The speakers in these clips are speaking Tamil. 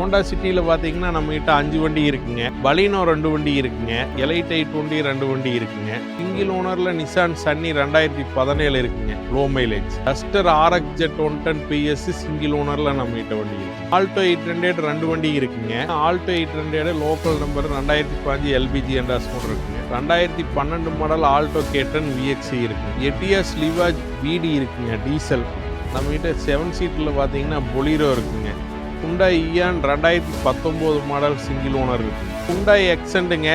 ஹோண்டா சிட்டியில் பார்த்தீங்கன்னா நம்மகிட்ட அஞ்சு வண்டி இருக்குங்க. பலினோ ரெண்டு வண்டி இருக்குங்க. எலைட் எயிட் வண்டி ரெண்டு வண்டி இருக்குங்க. சிங்கிள் ஓனரில் நிசான் சன்னி ரெண்டாயிரத்தி பதினேழு இருக்குங்க. Low mileage Duster RX Z one ten PS single ஓனரில் நம்மகிட்ட வண்டி இருக்கு. ஆல்டோ எயிட் ஹண்ட்ரட் ரெண்டு வண்டி இருக்குங்க. Alto eight hundred local number ரெண்டாயிரத்தி பாஞ்சு எல்பிஜி என்டாஸ் கூட இருக்குங்க. ரெண்டாயிரத்தி பன்னெண்டு model Alto K ten VXI இருக்கு எட்டியாஸ் லிவாஜ் பிடி இருக்குங்க டீசல் நம்மகிட்ட செவன் சீட்டில் பார்த்தீங்கன்னா பொலீரோ இருக்குங்க. ஹுண்டாய் இயான் ரெண்டாயிரத்தி பத்தொம்போது மாடல் சிங்கிள் ஓனர் இருக்குது ஹுண்டாய் எக்ஸண்டுங்க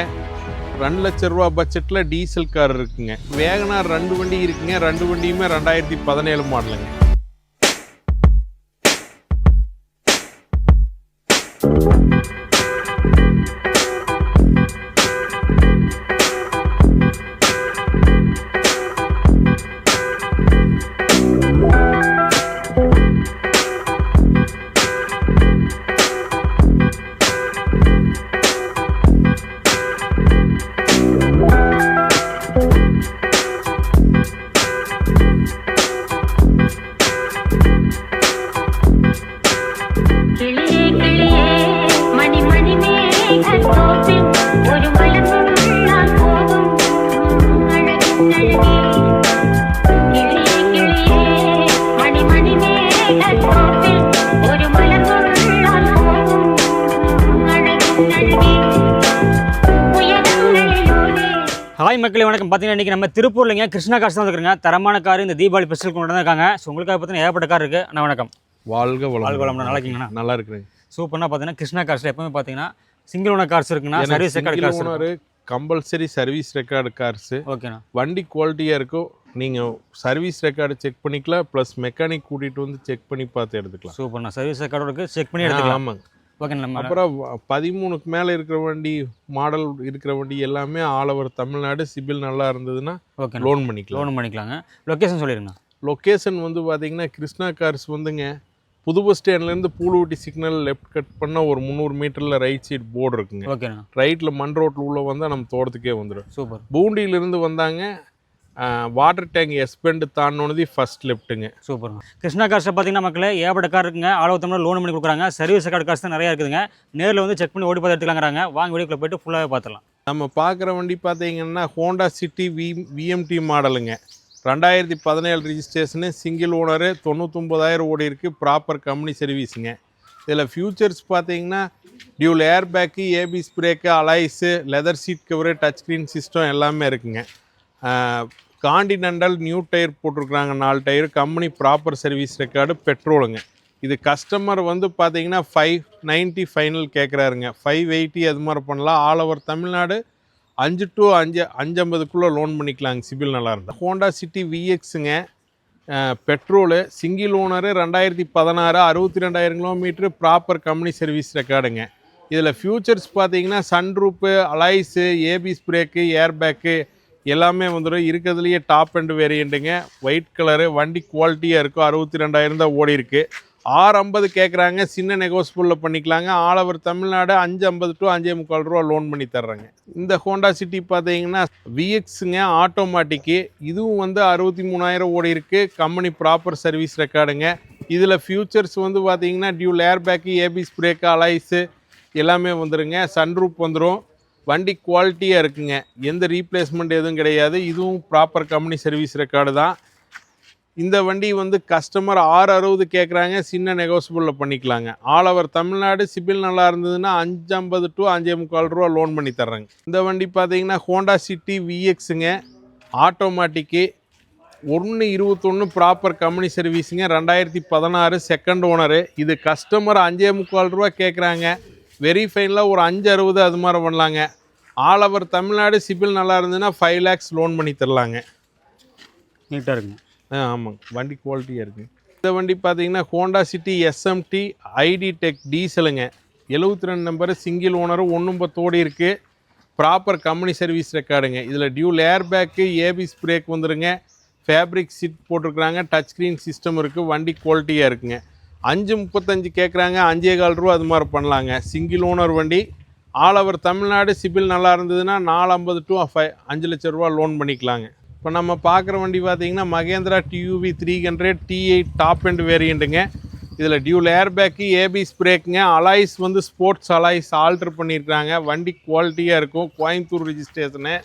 ரெண்டு லட்ச ரூபா பட்ஜெட்டில் டீசல் கார் இருக்குங்க. வேகனார் ரெண்டு வண்டி இருக்குங்க. ரெண்டு வண்டியுமே ரெண்டாயிரத்தி பதினேழு மாடலுங்க பார்த்தீங்கன்னா இன்றைக்கி நம்ம திருப்பூர்லங்க கிருஷ்ணா காசு தான் வந்துருக்குங்க தரமான கார் இந்த தீபாவளி ஸ்பெஷல் கொண்டு வந்திருக்காங்க. ஸோ உங்களுக்காக பார்த்தீங்கன்னா ஏகப்பட்ட கார் இருக்குது அண்ணா வணக்கம். வாழ்க வாழ்க வளம் நல்லா இருக்கீங்களா? நல்லா இருக்கிறேங்க சூப்பர்னா பார்த்தீங்கன்னா கிருஷ்ணா கார்ஸில் எப்பவுமே பார்த்தீங்கன்னா சிங்கிள் ஓனர் கார்ஸ் இருக்குன்னா service record cars owner compulsory service record cars ஓகேண்ணா வண்டி குவாலிட்டியாக இருக்கும் நீங்கள் சர்வீஸ் ரெக்கார்டு செக் பண்ணிக்கலாம் ப்ளஸ் மெக்கானிக் கூட்டிகிட்டு வந்து செக் பண்ணி பார்த்து எடுத்துக்கலாம். சூப்பர்ண்ணா சர்வீஸ் ரெக்கார்டு இருக்குது செக் பண்ணி எடுத்துக்கலாம். ஆமாங்க. ஓகே அப்புறம் பதிமூணுக்கு மேலே இருக்கிற வண்டி மாடல் இருக்கிற வண்டி எல்லாமே ஆல் ஓவர் தமிழ்நாடு. சிபில் நல்லா இருந்ததுன்னா ஓகே. லோன் பண்ணிக்கலாம். லோன் பண்ணிக்கலாங்க. லொக்கேஷன் சொல்லிடுங்க. லொக்கேஷன் வந்து பார்த்தீங்கன்னா கிருஷ்ணா கார்ஸ் வந்துங்க. புது பஸ் ஸ்டாண்ட்லேருந்து பூலுவட்டி சிக்னல் லெஃப்ட் கட் பண்ண ஒரு முந்நூறு மீட்டரில் ரைட் சைடு போர்டு இருக்குங்க. ஓகேண்ணா. ரைட்டில் மண் ரோட்டில் உள்ள வந்தால் நம்ம தோட்டத்துக்கே வந்துடும் சூப்பர். பூண்டியிலேருந்து வந்தாங்க. வாட்டர் டேங்க் எஸ்பெண்டு தாண்டோனது ஃபர்ஸ்ட் லெஃப்ட்டுங்க சூப்பர்ண்ணா கிருஷ்ணா கார்ஸில் பார்த்தீங்கன்னா மக்களே ஏகப்பட்ட கார் இருக்குங்க. ஆளவு தமிழ் லோன் பண்ணி கொடுக்குறாங்க. சர்வீஸ் கார்ஸ் தான் நிறையா இருக்குதுங்க. நேரில் வந்து செக் பண்ணி ஓடி பார்த்து எடுத்துக்கலாங்கிறாங்க. வாங்க வீடியோக்குள்ள போயிட்டு ஃபுல்லாகவே பார்த்துலாம் நம்ம பார்க்குற வண்டி பார்த்தீங்கன்னா ஹோண்டா சிட்டி வி விஎம்டி மாடலுங்க ரெண்டாயிரத்தி பதினேழு ரிஜிஸ்ட்ரேஷனு சிங்கிள் ஓனரு தொண்ணூத்தொம்பதாயிரம் ஓடி இருக்குது ப்ராப்பர் கம்பெனி சர்வீஸுங்க இதில் ஃபியூச்சர்ஸ் பார்த்தீங்கன்னா dual air bag ABS brake alloys leather seat cover touch screen system எல்லாமே இருக்குங்க. காண்டினென்டல் நியூ டயர் போட்டிருக்கிறாங்க. நாலு tyre company proper service record பெட்ரோலுங்க இது கஸ்டமர் வந்து பார்த்தீங்கன்னா ஃபைவ் நைன்ட்டி ஃபைனல் கேட்குறாருங்க ஃபைவ் எயிட்டி அது மாதிரி பண்ணலாம். ஆல் ஓவர் தமிழ்நாடு அஞ்சு டு அஞ்சு அஞ்சம்பதுக்குள்ளே லோன் பண்ணிக்கலாங்க. சிபில் நல்லா இருந்தால் ஹோண்டா சிட்டி விஎக்ஸுங்க பெட்ரோலு சிங்கிள் ஓனரு ரெண்டாயிரத்தி பதினாறு அறுபத்தி ரெண்டாயிரம் கிலோமீட்ரு ப்ராப்பர் கம்பெனி சர்வீஸ் ரெக்கார்டுங்க இதில் ஃபியூச்சர்ஸ் பார்த்தீங்கன்னா sunroof alloys ABS brake air bag எல்லாமே வந்துடும் இருக்கிறதுலையே டாப் அண்ட் வேரியண்ட்டுங்க ஒயிட் கலரு வண்டி குவாலிட்டியாக இருக்கும். அறுபத்தி ரெண்டாயிரம் தான் ஓடி இருக்கு ஆறு ஐம்பது கேட்குறாங்க சின்ன நெகோசியபிளில் பண்ணிக்கலாங்க. ஆல் ஓவர் தமிழ்நாடு அஞ்சு ஐம்பது டு அஞ்சே முக்கால் ரூபா லோன் பண்ணி தர்றாங்க. இந்த ஹோண்டா சிட்டி பார்த்தீங்கன்னா விஎக்ஸுங்க ஆட்டோமேட்டிக்கு இதுவும் வந்து அறுபத்தி மூணாயிரம் ஓடி இருக்கு கம்பெனி ப்ராப்பர் சர்வீஸ் ரெக்கார்டுங்க இதில் ஃபியூச்சர்ஸ் வந்து பார்த்தீங்கன்னா dual air bag ABS brake alloys எல்லாமே வந்துருங்க. சன்ரூப் வந்துடும் வண்டி குவாலிட்டியாக இருக்குங்க. எந்த ரீப்ளேஸ்மெண்ட் எதுவும் கிடையாது. இதுவும் ப்ராப்பர் கம்பெனி சர்வீஸ் ரெக்கார்டு தான். இந்த வண்டி வந்து கஸ்டமர் ஆறு அறுபது கேட்குறாங்க சின்ன நெகோசியபிளில் பண்ணிக்கலாங்க. ஆல் ஓவர் தமிழ்நாடு சிபில் நல்லா இருந்ததுன்னா அஞ்சு ஐம்பது டு அஞ்சே முக்கால் ரூபா லோன் பண்ணி தர்றேங்க. இந்த வண்டி பார்த்தீங்கன்னா ஹோண்டா சிட்டி விஎக்ஸுங்க ஆட்டோமேட்டிக்கு ஒன்று இருபத்தொன்று ப்ராப்பர் கம்பெனி சர்வீஸுங்க ரெண்டாயிரத்தி பதினாறு செகண்ட் ஓனரு இது கஸ்டமர் அஞ்சே முக்கால் ரூபா கேட்குறாங்க வெரிஃபைனில் ஒரு அஞ்சு அறுபது அது மாதிரி பண்ணலாங்க. ஆல் ஓவர் தமிழ்நாடு சிபில் நல்லா இருந்ததுன்னா ஃபைவ் லேக்ஸ் லோன் பண்ணி தரலாங்க. நீட்டாக இருக்குங்க. ஆ ஆமாங்க. வண்டி குவாலிட்டியாக இருக்குது இந்த வண்டி பார்த்தீங்கன்னா Honda City SMT ID tech டீசலுங்க எழுபத்தி ரெண்டு நம்பரு சிங்கிள் ஓனரு ஒன்றும் பத்தோடி இருக்குது ப்ராப்பர் கம்பெனி சர்வீஸ் ரெக்கார்டுங்க இதில் dual air bag ABS brake வந்துருங்க. ஃபேப்ரிக் சீட் போட்டிருக்கிறாங்க. டச் ஸ்க்ரீன் சிஸ்டம் இருக்குது வண்டி குவாலிட்டியாக இருக்குங்க. அஞ்சு முப்பத்தஞ்சு கேட்குறாங்க அஞ்சே கால் ரூபா அது மாதிரி பண்ணலாங்க. சிங்கிள் ஓனர் வண்டி ஆல் ஓவர் தமிழ்நாடு சிபில் நல்லா இருந்ததுன்னா நாலு ஐம்பது டு ஃபைவ் அஞ்சு லட்ச ரூபா லோன் பண்ணிக்கலாங்க. இப்போ நம்ம பார்க்குற வண்டி பார்த்தீங்கன்னா Mahindra TUV three hundred TI top end வேரியண்ட்டுங்க இதில் டியூல் ஏர்பேக்கு ஏபிஸ் பிரேக்குங்க அலாய்ஸ் வந்து ஸ்போர்ட்ஸ் அலாய்ஸ் ஆல்ட்ரு பண்ணியிருக்காங்க வண்டி குவாலிட்டியாக இருக்கும். Coimbatore registration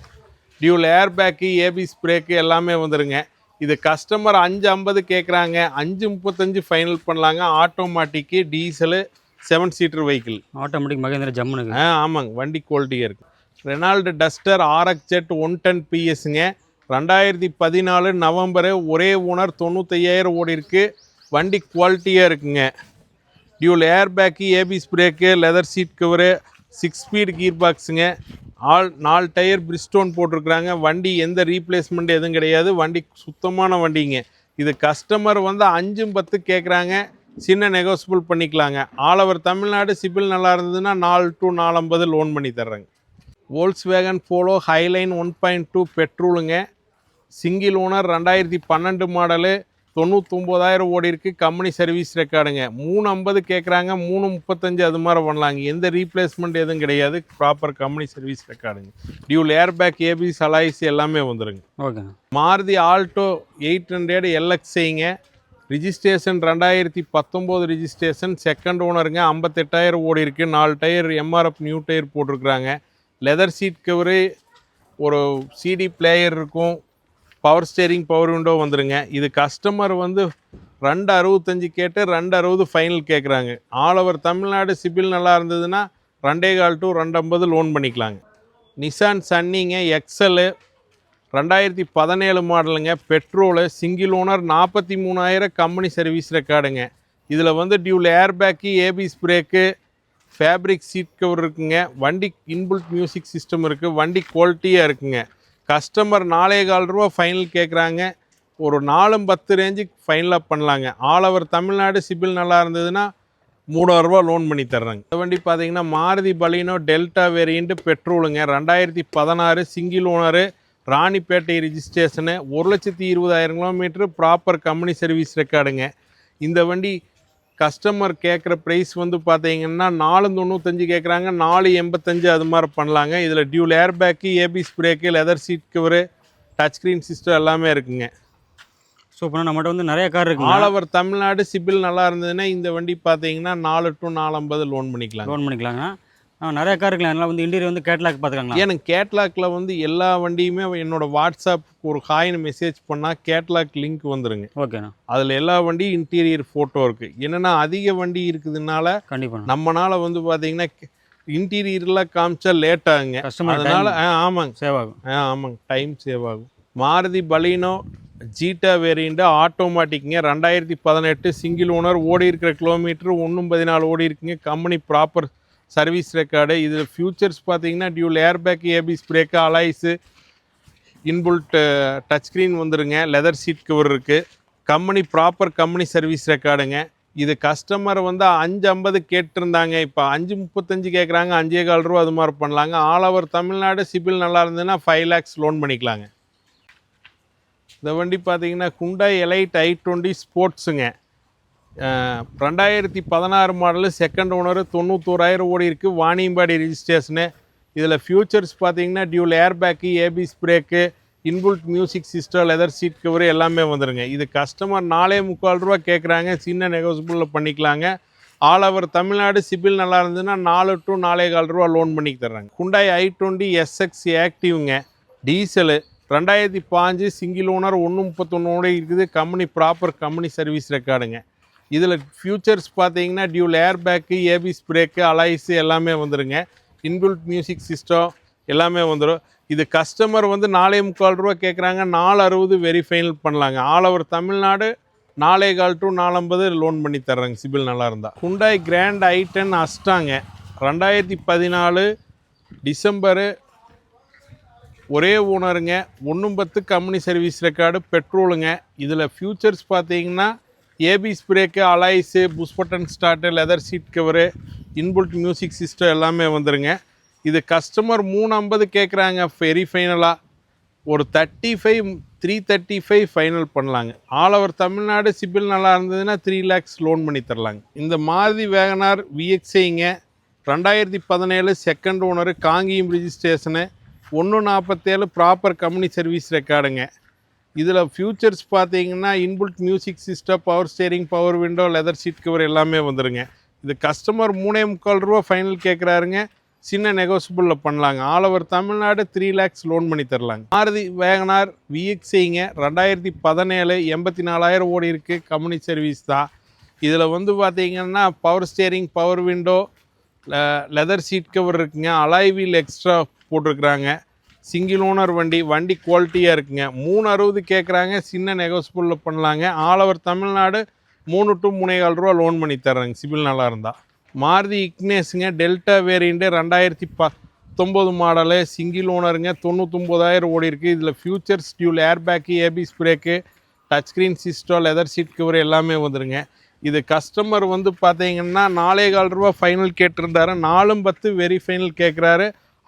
dual airbag ABS brake எல்லாமே வந்துருங்க. இது கஸ்டமர் அஞ்சு ஐம்பது கேட்குறாங்க அஞ்சு முப்பத்தஞ்சு ஃபைனல் பண்ணலாங்க. Automatic diesel seven seater vehicle automatic Mahindra ஜம்முனுக்கு. ஆ ஆமாங்க. வண்டி குவாலிட்டியாக இருக்குது Renault Duster RX Z one ten பிஎஸ்ங்க ரெண்டாயிரத்தி பதினாலு நவம்பரு ஒரே ஓனர் தொண்ணூத்தையாயிரம் ஓடி இருக்கு. வண்டி குவாலிட்டியாக இருக்குங்க. Dual air bag ABS brake leather seat cover six speed gear பாக்ஸுங்க all நாலு டயர் பிரிஸ்டோன் போட்டிருக்கிறாங்க. வண்டி எந்த ரீப்ளேஸ்மெண்ட் எதுவும் கிடையாது. வண்டி சுத்தமான வண்டிங்க. இது கஸ்டமர் வந்து அஞ்சும் பத்து கேட்குறாங்க. சின்ன நெகோசியபிள் பண்ணிக்கலாங்க. ஆல் ஓவர் தமிழ்நாடு சிபில் நல்லா இருந்ததுன்னா நாலு டு நாலம்பது லோன் பண்ணி தர்றேங்க. Volkswagen Polo Highline one point two பெட்ரோலுங்க single owner ரெண்டாயிரத்தி பன்னெண்டு மாடலு தொண்ணூத்தொம்போதாயிரம் ஓடி இருக்கு. கம்பெனி சர்வீஸ் ரெக்கார்டுங்க மூணு ஐம்பது கேட்குறாங்க மூணு முப்பத்தஞ்சு அது மாதிரி பண்ணலாங்க. எந்த ரீப்ளேஸ்மெண்ட் எதுவும் கிடையாது. ப்ராப்பர் கம்பெனி சர்வீஸ் ரெக்கார்டுங்க டியூல் ஏர்பேக் ஏபிஸ் அலாய்ஸ் எல்லாமே வந்துருங்க. ஓகேண்ணா மாருதி ஆல்டோ எயிட் ஹண்ட்ரட் எல்எக்ஸ்ஐங்க ரிஜிஸ்ட்ரேஷன் ரெண்டாயிரத்தி பத்தொம்போது ரிஜிஸ்ட்ரேஷன் செகண்ட் ஓனருங்க ஐம்பத்தெட்டாயிரம் ஓடி இருக்கு. நாலு டயர் எம்ஆர்எஃப் நியூ டயர் போட்டிருக்கிறாங்க. லெதர் சீட் கவரு ஒரு சிடி பிளேயர் இருக்கும். பவர் ஸ்டேரிங் பவர் விண்டோ வந்துடுங்க இது கஸ்டமர் வந்து ரெண்டு அறுபத்தஞ்சு கேட்டு ரெண்டு அறுபது ஃபைனல் கேட்குறாங்க ஆல் ஓவர் தமிழ்நாடு சிபில் நல்லா இருந்ததுன்னா ரெண்டே கால் டு ரெண்டு ஐம்பது லோன் பண்ணிக்கலாங்க. நிசான் சன்னிங்க எக்ஸலு ரெண்டாயிரத்தி பதினேழு மாடலுங்க பெட்ரோலு சிங்கிள் ஓனர் நாற்பத்தி மூணாயிரம் கம்பெனி சர்வீஸ் ரெக்கார்டுங்க இதில் வந்து dual airbag ABS brake fabric seat cover இருக்குங்க. வண்டி இன்புல்ட் மியூசிக் சிஸ்டம் இருக்குது வண்டி குவாலிட்டியாக இருக்குங்க. கஸ்டமர் நாலே கால் ரூபா ஃபைனல் கேட்குறாங்க ஒரு நாலும் பத்து ரேஞ்சுக்கு ஃபைனலாக பண்ணலாங்க. ஆல் ஓவர் தமிழ்நாடு சிபில் நல்லா இருந்ததுன்னா மூணாயிரரூபா லோன் பண்ணி தர்றாங்க. இந்த வண்டி பார்த்தீங்கன்னா மாருதி பலினோ டெல்டா வேரியண்ட் பெட்ரோலுங்க. ரெண்டாயிரத்தி பதினாறு சிங்கிள் ஓனரு ராணிப்பேட்டை ரிஜிஸ்ட்ரேஷனு ஒரு லட்சத்தி இருபதாயிரம் கிலோமீட்டர் ப்ராப்பர் கம்பெனி சர்வீஸ் ரெக்கார்டுங்க இந்த வண்டி கஸ்டமர் கேட்குற ப்ரைஸ் வந்து பார்த்தீங்கன்னா நாலு தொண்ணூத்தஞ்சு கேட்குறாங்க நாலு எண்பத்தஞ்சு அது மாதிரி பண்ணலாங்க. இதில் dual airbag ABS brake leather seat cover touch screen system எல்லாமே இருக்குங்க. சூப்பர்ண்ணா. நம்மகிட்ட வந்து நிறைய கார் இருக்குங்க. ஆல் ஓவர் தமிழ்நாடு சிபில் நல்லா இருந்ததுன்னா இந்த வண்டி பார்த்தீங்கன்னா நாலு டு நாலம்பது லோன் பண்ணிக்கலாம் லோன் பண்ணிக்கலாங்கண்ணா ஆ, நிறைய கார் இருக்குல்ல அதெல்லாம் வந்து இன்டீரியர் வந்து கேட்லாக் பார்த்துக்கலாங்களா? எனக்கு கேட்லாக்ல வந்து எல்லா வண்டியுமே என்னோட வாட்ஸ்அப் ஒரு ஹாய்னு மெசேஜ் பண்ணால் கேட்லாக் லிங்க் வந்துருங்க. ஓகேண்ணா அதில் எல்லா வண்டியும் இன்டீரியர் ஃபோட்டோ இருக்குது என்னென்னா அதிக வண்டி இருக்குதுனால கண்டிப்பாண்ணா. நம்மனால வந்து பார்த்தீங்கன்னா இன்டீரியர்லாம் காமிச்சா லேட் ஆகுங்க. அதனால ஆ ஆமாங்க. சேவ் ஆகும். ஆ ஆமாங்க. டைம் சேவ் ஆகும். மாருதி பலினோ ஜீட்டா வேரியண்ட்டு ஆட்டோமேட்டிக்ங்க ரெண்டாயிரத்தி பதினெட்டு சிங்கிள் ஓனர் ஓடி இருக்கிற கிலோமீட்டர் ஒன்றும் பதினாலு ஓடி இருக்குங்க கம்பெனி ப்ராப்பர் சர்வீஸ் ரெக்கார்டு இதில் ஃபியூச்சர்ஸ் பார்த்தீங்கன்னா dual airbag ABS brake alloys inbuilt touch screen வந்துருங்க. லெதர் சீட் கவர் இருக்குது கம்பெனி ப்ராப்பர் கம்பெனி சர்வீஸ் ரெக்கார்டுங்க இது கஸ்டமர் வந்து அஞ்சு ஐம்பது கேட்டிருந்தாங்க இப்போ. அஞ்சு முப்பத்தஞ்சு கேட்குறாங்க அஞ்சே கால் ரூபா அது மாதிரி பண்ணலாங்க. ஆல் ஓவர் தமிழ்நாடு சிபில் நல்லா இருந்ததுன்னா ஃபைவ் லேக்ஸ் லோன் பண்ணிக்கலாங்க. இந்த வண்டி பார்த்தீங்கன்னா குண்டாய் எலைட் ஐ டுவெண்ட்டி ஸ்போர்ட்ஸுங்க ரெண்டாயிரத்தி பதினாறு மாடலு செகண்ட் ஓனரு தொண்ணூத்தோராயிரம் ஓடி இருக்குது வாணியம்பாடி ரிஜிஸ்ட்ரேஷனு இதில் ஃபியூச்சர்ஸ் பார்த்தீங்கன்னா dual air bag ABS brake inbuilt music system leather seat cover எல்லாமே வந்துருங்க. இது கஸ்டமர் நாலே முக்கால் ரூபா கேட்குறாங்க சின்ன நெகோசியபிளில் பண்ணிக்கலாங்க. ஆல் ஓவர் தமிழ்நாடு சிபில் நல்லா இருந்ததுன்னா நாலு டு நாலே கால் ரூபா லோன் பண்ணி தர்றாங்க. குண்டாய் ஐ டுவெண்ட்டி எஸ்எக்ஸ் ஆக்டிவ்ங்க டீசலு ரெண்டாயிரத்தி பாஞ்சு சிங்கிள் ஓனர் ஒன்று முப்பத்தொன்னோட இருக்குது. கம்பெனி ப்ராப்பர் கம்பெனி சர்வீஸ் ரெக்கார்டுங்க இதில் ஃபியூச்சர்ஸ் பார்த்தீங்கன்னா dual air bag ABS brake alloys எல்லாமே வந்துடுங்க இன்பில்ட் மியூசிக் சிஸ்டம் எல்லாமே வந்துடும் இது கஸ்டமர் வந்து நாலே முக்கால் ரூபா கேட்குறாங்க நாலு அறுபது வெரி ஃபைனல் பண்ணலாங்க. ஆல் ஓவர் தமிழ்நாடு நாலே கால் டு நாலம்பது லோன் பண்ணி தர்றாங்க சிபில் நல்லா இருந்தால் குண்டாய் கிராண்ட் ஐ டென் அஸ்டாங்க. ரெண்டாயிரத்தி பதினாலு டிசம்பரு ஒரே ஓனருங்க ஒன்றும் பத்து கம்பெனி சர்வீஸ் ரெக்கார்டு பெட்ரோலுங்க இதில் ஃபியூச்சர்ஸ் பார்த்தீங்கன்னா ABS brake alloys push button start leather seat cover inbuilt music system எல்லாமே வந்துருங்க. இது கஸ்டமர் மூணு ஐம்பது கேட்குறாங்க வெரி ஃபைனலாக ஒரு thirty five three thirty five final பண்ணலாங்க. ஆல் ஓவர் தமிழ்நாடு சிபில் நல்லா இருந்ததுன்னா த்ரீ லேக்ஸ் லோன் பண்ணி தரலாங்க. இந்த மாருதி வேகனார் விஎக்ஸைங்க ரெண்டாயிரத்தி பதினேழு செகண்ட் ஓனரு காங்கியம் ரிஜிஸ்ட்ரேஷனு ஒன்று நாற்பத்தேழு ப்ராப்பர் கம்பெனி சர்வீஸ் ரெக்கார்டுங்க இதில் ஃபியூச்சர்ஸ் பார்த்தீங்கன்னா inbuilt music system power steering power window leather seat cover எல்லாமே வந்துடுங்க இது கஸ்டமர் மூணே முக்கால் ரூபா ஃபைனல் கேட்குறாருங்க சின்ன நெகோசியபிளில் பண்ணலாங்க. All over Tamil Nadu three lakhs loan பண்ணி தரலாங்க. மாருதி வேகனார் விஎக்ஸிங்க ரெண்டாயிரத்தி பதினேழு எண்பத்தி நாலாயிரம் ஓடி இருக்குது கம்பெனி சர்வீஸ் தான். இதில் வந்து பார்த்தீங்கன்னா power steering power window leather seat cover இருக்குங்க. அலாய் வீல் எக்ஸ்ட்ரா போட்டிருக்கிறாங்க. சிங்கிள் ஓனர் வண்டி வண்டி குவாலிட்டியாக இருக்குங்க. மூணு அறுபது கேட்குறாங்க சின்ன நெகோசியபிளில் பண்ணலாங்க. ஆல் ஓவர் தமிழ்நாடு மூணு டு மூணேகால் ரூபா லோன் பண்ணி தர்றாங்க. சிபில் நல்லா இருந்தால் மாருதி இக்னேஸுங்க டெல்டா வேரியண்ட்டு ரெண்டாயிரத்தி பத்தொம்போது மாடலு சிங்கிள் ஓனருங்க. தொண்ணூத்தொம்போதாயிரம் ஓடி இருக்குது இதில் feature dual air bag ABS brake touch screen system leather seat cover எல்லாமே வந்துருங்க. இது கஸ்டமர் வந்து பார்த்தீங்கன்னா நாலே கால் ரூபா ஃபைனல் கேட்டிருந்தாரு. நாலும் பத்து வெரி ஃபைனல் கேட்குறாரு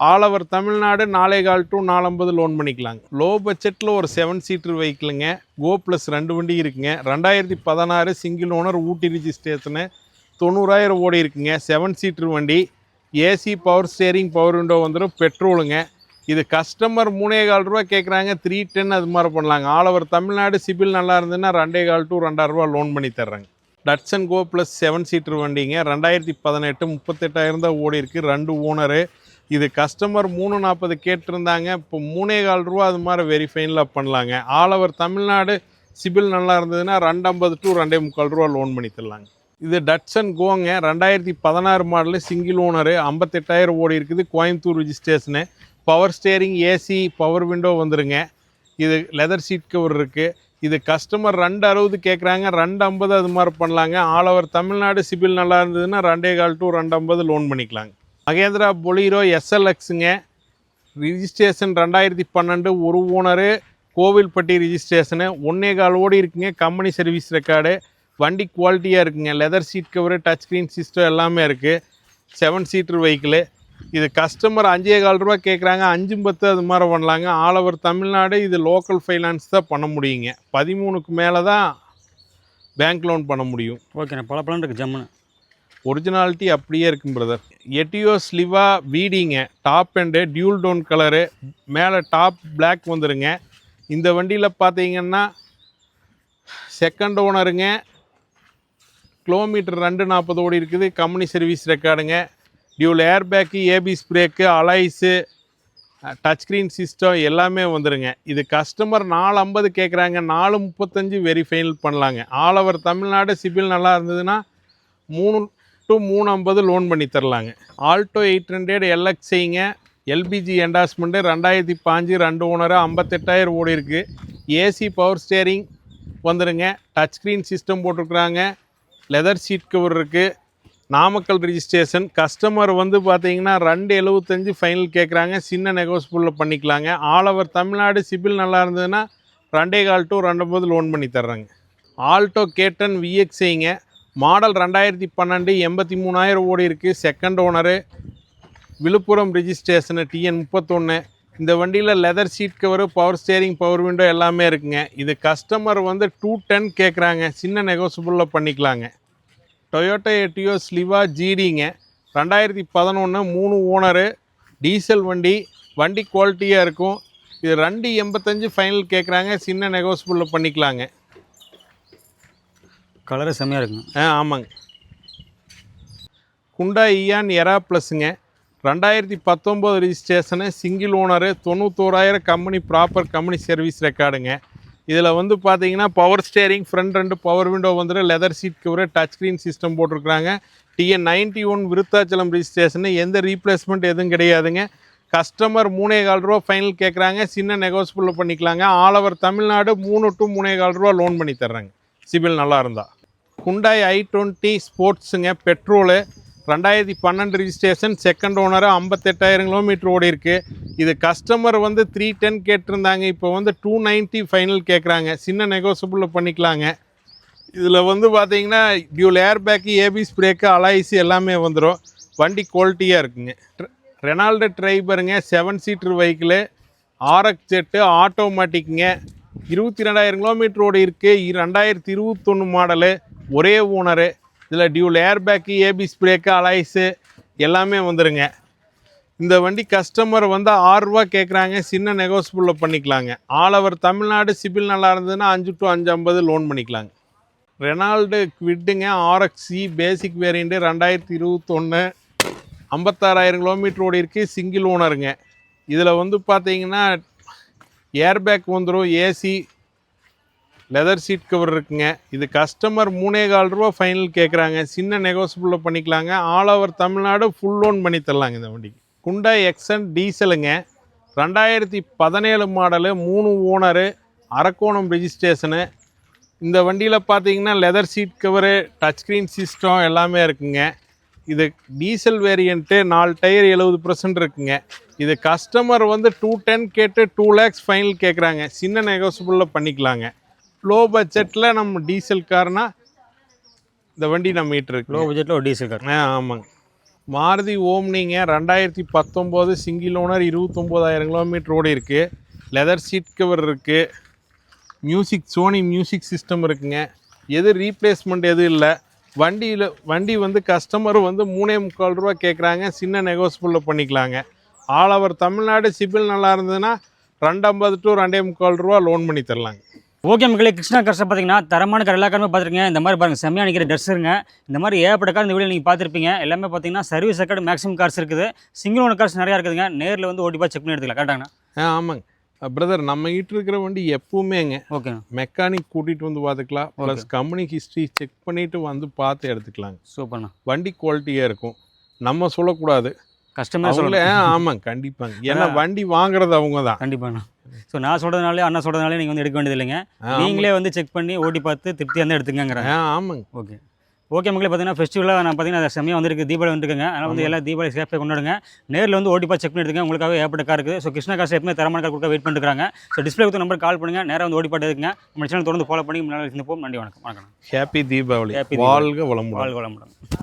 ஆல் ஓவர் தமிழ்நாடு நாலே கால் டு நாலம்பது லோன் பண்ணிக்கலாங்க. லோ பட்ஜெட்டில் ஒரு செவன் சீட்டர் வெஹிக்கிளுங்க கோ ப்ளஸ் ரெண்டு வண்டி இருக்குங்க. ரெண்டாயிரத்தி பதினாறு சிங்கிள் ஓனர் ஊட்டி ரிஜிஸ்ட்ரேஷனு தொண்ணூறாயிரம் ஓடி இருக்குங்க. செவன் சீட்டர் வண்டி. AC power steering power window வந்துடும் பெட்ரோலுங்க இது கஸ்டமர் மூணே கால் ரூபா கேட்குறாங்க த்ரீ டென் அது மாதிரி பண்ணலாங்க. ஆல் ஓவர் தமிழ்நாடு சிபில் நல்லா இருந்ததுன்னா ரெண்டே கால் டு ரெண்டாயிரரூபா லோன் பண்ணி தர்றாங்க. Datsun go plus seven seater வண்டிங்க. ரெண்டாயிரத்தி பதினெட்டு முப்பத்தெட்டாயிரம் தான் ஓடி இருக்குது ரெண்டு ஓனரு இது கஸ்டமர் மூணு நாற்பது கேட்டிருந்தாங்க. இப்போ மூணே கால் ரூபா அது மாதிரி வெரிஃபைனில் பண்ணலாங்க. ஆல் ஓவர் தமிழ்நாடு சிபில் நல்லா இருந்ததுன்னா ரெண்டு ஐம்பது டு ரெண்டே முக்கால் ரூபா லோன் பண்ணி தரலாங்க. இது டட்சன் கோங்க ரெண்டாயிரத்தி பதினாறு மாடலு சிங்கிள் ஓனரு ஐம்பத்தெட்டாயிரம் ஓடி இருக்குது. Coimbatore registration power steering AC power window வந்துருங்க. இது லெதர் சீட் கவர் இருக்குது இது கஸ்டமர் ரெண்டு அறுபது கேட்குறாங்க ரெண்டு ஐம்பது அது மாதிரி பண்ணலாங்க. ஆல் ஓவர் தமிழ்நாடு சிபில் நல்லா இருந்ததுன்னா ரெண்டே கால் டு ரெண்டு ஐம்பது லோன் பண்ணிக்கலாங்க. மகேந்திரா பொலீரோ எஸ்எல்எக்ஸுங்க ரிஜிஸ்ட்ரேஷன் ரெண்டாயிரத்தி பன்னெண்டு ஒரு ஓனரு கோவில்பட்டி ரிஜிஸ்ட்ரேஷனு ஒன்றே கால் ஓடி இருக்குங்க கம்பெனி சர்வீஸ் ரெக்கார்டு வண்டி குவாலிட்டியாக இருக்குங்க. Leather seat cover touch screen system எல்லாமே இருக்குது செவன் சீட்டர் வெஹிக்கிளு இது கஸ்டமர் அஞ்சே கால் ரூபா கேட்குறாங்க அஞ்சு பத்து அது மாதிரி பண்ணலாங்க. ஆல் ஓவர் தமிழ்நாடு இது லோக்கல் ஃபைனான்ஸ் தான் பண்ண முடியுங்க. பதிமூணுக்கு மேலே தான் பேங்க் லோன் பண்ண முடியும். ஓகேண்ணா பல பலன் இருக்குது ஜம்முன்னு ஒரிஜினாலிட்டி அப்படியே இருக்கும் brother எட்டியோ ஸ்லிவா வீடிங்க top and dual tone colour மேலே டாப் பிளாக் வந்துருங்க. இந்த வண்டியில் பார்த்தீங்கன்னா செகண்ட் ஓனருங்க கிலோமீட்டர் ரெண்டு நாற்பது ஓடி இருக்குது. Company service ரெக்கார்டுங்க dual air bag ABS brake alloys touch screen system எல்லாமே வந்துருங்க. இது கஸ்டமர் நாலு ஐம்பது கேட்குறாங்க நாலு முப்பத்தஞ்சு வெரி ஃபைனல் பண்ணலாங்க ஆல் ஓவர் தமிழ்நாடு சிபில் நல்லா இருந்ததுன்னா மூணு டு மூணு ஐம்பது லோன் பண்ணி தரலாங்க. ஆல்டோ எயிட் ஹண்ட்ரட் எல்எக்ஸிங்க எல்பிஜி என்டாஸ்மெண்ட்டு ரெண்டாயிரத்தி பாஞ்சு ரெண்டு ஓனராக ஐம்பத்தெட்டாயிரம் ஓடி இருக்குது ஏசி பவர் ஸ்டேரிங் வந்துடுங்க டச் ஸ்க்ரீன் சிஸ்டம் போட்டிருக்குறாங்க. லெதர் சீட் கவர் இருக்குது நாமக்கல் ரிஜிஸ்ட்ரேஷன் கஸ்டமர் வந்து பார்த்தீங்கன்னா ரெண்டு எழுபத்தஞ்சு ஃபைனல் கேட்குறாங்க சின்ன நெகோசியபிளில் பண்ணிக்கலாங்க. ஆல் ஓவர் தமிழ்நாடு சிபில் நல்லா இருந்ததுன்னா ரெண்டே கால் டூ ரெண்டு லோன் பண்ணி தர்றாங்க. ஆல்டோ கேட்டன் விஎக்ஸைங்க மாடல் ரெண்டாயிரத்தி பன்னெண்டு எண்பத்தி மூணாயிரம் ஓடி இருக்குது second owner Villupuram registration TN முப்பத்தொன்று இந்த வண்டியில் leather seat cover power steering power window எல்லாமே இருக்குங்க. இது கஸ்டமர் வந்து டூ டென் கேட்குறாங்க சின்ன நெகோசியபிளில் பண்ணிக்கலாங்க. டொயோட்டோ எட்டியோ ஸ்லிவா ஜிடிங்க ரெண்டாயிரத்தி பதினொன்று மூணு ஓனரு டீசல் வண்டி. வண்டி குவாலிட்டியாக இருக்கும். இது ரெண்டு எண்பத்தஞ்சு ஃபைனல் கேட்குறாங்க சின்ன நெகோசியபிளில் பண்ணிக்கலாங்க. கலரே செம்மையாக இருக்குங்க. ஆ ஆமாங்க. குண்டா இயான் எரா ப்ளஸ்ஸுங்க ரெண்டாயிரத்தி பத்தொம்போது ரிஜிஸ்ட்ரேஷனு சிங்கிள் ஓனரு தொண்ணூத்தோராயிரம் கம்பெனி ப்ராப்பர் கம்பெனி சர்வீஸ் ரெக்கார்டுங்க இதில் வந்து பார்த்தீங்கன்னா பவர் ஸ்டேரிங் ஃப்ரண்ட் ரெண்டு பவர் விண்டோ வந்துட்டு leather seat cover touch screen system போட்டிருக்கிறாங்க. TN ninety one Vriddhachalam registration எந்த ரீப்ளேஸ்மெண்ட் எதுவும் கிடையாதுங்க. கஸ்டமர் மூணே கால் ரூபா ஃபைனல் கேட்குறாங்க சின்ன நெகோசியபிள் பண்ணிக்கலாங்க. ஆல் ஓவர் தமிழ்நாடு மூணு டு மூணே கால் ரூபா லோன் பண்ணி தர்றாங்க சிபில் நல்லா இருந்தால் ஹுண்டாய் ஐ டுவெண்ட்டி ஸ்போர்ட்ஸுங்க பெட்ரோலு ரெண்டாயிரத்தி பன்னெண்டு ரிஜிஸ்ட்ரேஷன் செகண்ட் ஓனரு ஐம்பத்தெட்டாயிரம் கிலோமீட்டர் ஓடி இருக்குது இது கஸ்டமர் வந்து த்ரீ டென் கேட்டிருந்தாங்க. இப்போ வந்து டூ நைன்ட்டி ஃபைனல் கேட்குறாங்க. சின்ன நெகோசியபிளில் பண்ணிக்கலாங்க. இதில் வந்து பார்த்தீங்கன்னா dual air bag ABS brake alloys எல்லாமே வந்துடும் வண்டி குவாலிட்டியாக இருக்குங்க. Renault ட்ரைபருங்க seven seater vehicle RX Z ஆட்டோமேட்டிக்குங்க இருபத்தி ரெண்டாயிரம் கிலோமீட்டர் ஓடி இருக்குது ரெண்டாயிரத்தி இருபத்தொன்று மாடலு ஒரே ஓனரு இதில் dual air bag ABS brake alloys எல்லாமே வந்துருங்க. இந்த வண்டி கஸ்டமர் வந்து ஆறுரூவா கேட்குறாங்க சின்ன நெகோசியபிளில் பண்ணிக்கலாங்க. ஆல் ஓவர் தமிழ்நாடு சிபில் நல்லா இருந்ததுன்னா அஞ்சு டு அஞ்சு ஐம்பது லோன் பண்ணிக்கலாங்க. ரெனால்டு குவிட்டுங்க ஆர்எக்ஸி பேசிக் வேரியண்ட்டு ரெண்டாயிரத்தி இருபத்தொன்று ஐம்பத்தாறாயிரம் கிலோமீட்டர் ஓடி இருக்குது சிங்கிள் ஓனருங்க இதில் வந்து பார்த்தீங்கன்னா ஏர்பேக் வந்துடும் ஏசி லெதர் சீட் கவர் இருக்குங்க. இது கஸ்டமர் மூணே கால் ரூபா ஃபைனல் கேட்குறாங்க சின்ன நெகோசியபிளில் பண்ணிக்கலாங்க. All over Tamil Nadu full loan பண்ணி தரலாங்க இந்த வண்டிக்கு. குண்டா எக்ஸன் டீசலுங்க ரெண்டாயிரத்தி பதினேழு மாடலு மூணு ஓனரு அரக்கோணம் ரெஜிஸ்ட்ரேஷனு இந்த வண்டியில் பார்த்தீங்கன்னா leather seat cover touch screen system எல்லாமே இருக்குங்க. இது டீசல் வேரியண்ட்டு நாலு டயர் எழுபது பர்சன்ட் இருக்குங்க. இது கஸ்டமர் வந்து டூ டென் கேட்டு டூ லேக்ஸ் ஃபைனல் கேட்குறாங்க சின்ன நெகோசியபிளில் பண்ணிக்கலாங்க. லோ பட்ஜெட்டில் நம்ம டீசல் கார்னா இந்த வண்டி நம்ம இருக்கு லோ பட்ஜெட்டில் ஒரு டீசல் கார் ஆ ஆமாங்க. மாருதி ஓம்னிங்க ரெண்டாயிரத்தி பத்தொம்போது சிங்கிள் ஓனர் இருபத்தொம்போதாயிரம் கிலோமீட்டர் ஓடி இருக்குது லெதர் சீட் கவர் இருக்குது மியூசிக் சோனி மியூசிக் சிஸ்டம் இருக்குங்க. எது ரீப்ளேஸ்மெண்ட் எதுவும் இல்லை. வண்டியில் வண்டி வந்து கஸ்டமர் வந்து மூணே முக்கால் ரூபா கேட்குறாங்க சின்ன நெகோசியபிளில் பண்ணிக்கலாங்க. ஆல் ஓவர் தமிழ்நாடு சிபில் நல்லா இருந்ததுன்னா ரெண்டு ஐம்பது டு ரெண்டே முக்கால் ரூபா லோன் பண்ணி தரலாங்க. ஓகே மக்களே கிருஷ்ணா கார்ஸை பார்த்தீங்கன்னா தரமான கார் எல்லா பார்த்துருக்கீங்க. இந்த மாதிரி பாருங்கள் செம்மையாக நிற்கிற ட்ரெஸ்ஸுங்க இந்த மாதிரி ஏகப்பட்ட கார் இந்த வீடியோ நீங்கள் பார்த்துருப்பீங்க. எல்லாமே பார்த்தீங்கன்னா சர்வீஸ் ரெக்கார்டு மேக்ஸிமம் கார்ஸ் இருக்குது. சிங்கிள் ஓனர் கார்ஸ் நிறையா இருக்குதுங்க. நேரில் வந்து ஓட்டி செக் பண்ணி எடுத்துக்கலாம் கரெக்டாங்கண்ணா ஆ ஆமாங்க. பிரதர் நம்ம கிட்ட இருக்கிற வண்டி எப்பவுமேங்க ஓகே மெக்கானிக் கூட்டிகிட்டு வந்து பார்த்துக்கலாம். ப்ளஸ் கம்பெனி ஹிஸ்ட்ரி செக் பண்ணிவிட்டு வந்து பார்த்து எடுத்துக்கலாங்க. சூப்பர்ண்ணா. வண்டி குவாலிட்டியாக இருக்கும். நம்ம சொல்லக்கூடாது. கஸ்டமர் ஆ, ஆமாங்க கண்டிப்பாங்க. ஏன்னா வண்டி வாங்குறது அவங்க தான் கண்டிப்பாண்ணா. ஸோ நான் சொல்கிறதுனாலே அண்ணா சொல்கிறதுனாலே நீங்கள் வந்து எடுக்க வேண்டியது இல்லைங்க ஆ, நீங்களே வந்து செக் பண்ணி ஓட்டி பார்த்து திருப்தியாக வந்து எடுத்துக்கங்கிறேன் ஆ ஆமாங்க. ஓகே ஓகே மக்களே பார்த்தீங்கன்னா ஃபெஸ்டிவலாக நான் பார்த்தீங்கன்னா செம்மையாக வந்திருக்கு. தீபாவளி வந்துருக்குங்க. அதனால் வந்து எல்லா தீபாவளி சேஃபாக கொண்டாடுங்க. நேரில் வந்து பார்த்து செக் பண்ணி எடுத்துங்க உங்களுக்காக ஏற்பட்ட கார் இருக்குது. ஸோ கிருஷ்ணா காசு எப்பவுமே தரமான கார் கொடுக்க வெயிட் பண்ணிருக்காங்க ஸோ டிஸ்பிளே கொடுத்த நம்பர் கால் பண்ணுங்கள் நேராக வந்து ஓடி பாட்டு எடுக்குங்க நம்ம சேனல் தொடர்ந்து ஃபாலோ பண்ணி முன்னாடி இருந்துப்போம். நன்றி வணக்கம். வணக்கம். ஹாப்பி தீபாவளி. தீபாவளி. வாழ்க வளமுடன். வாழ்க வளமுடன்.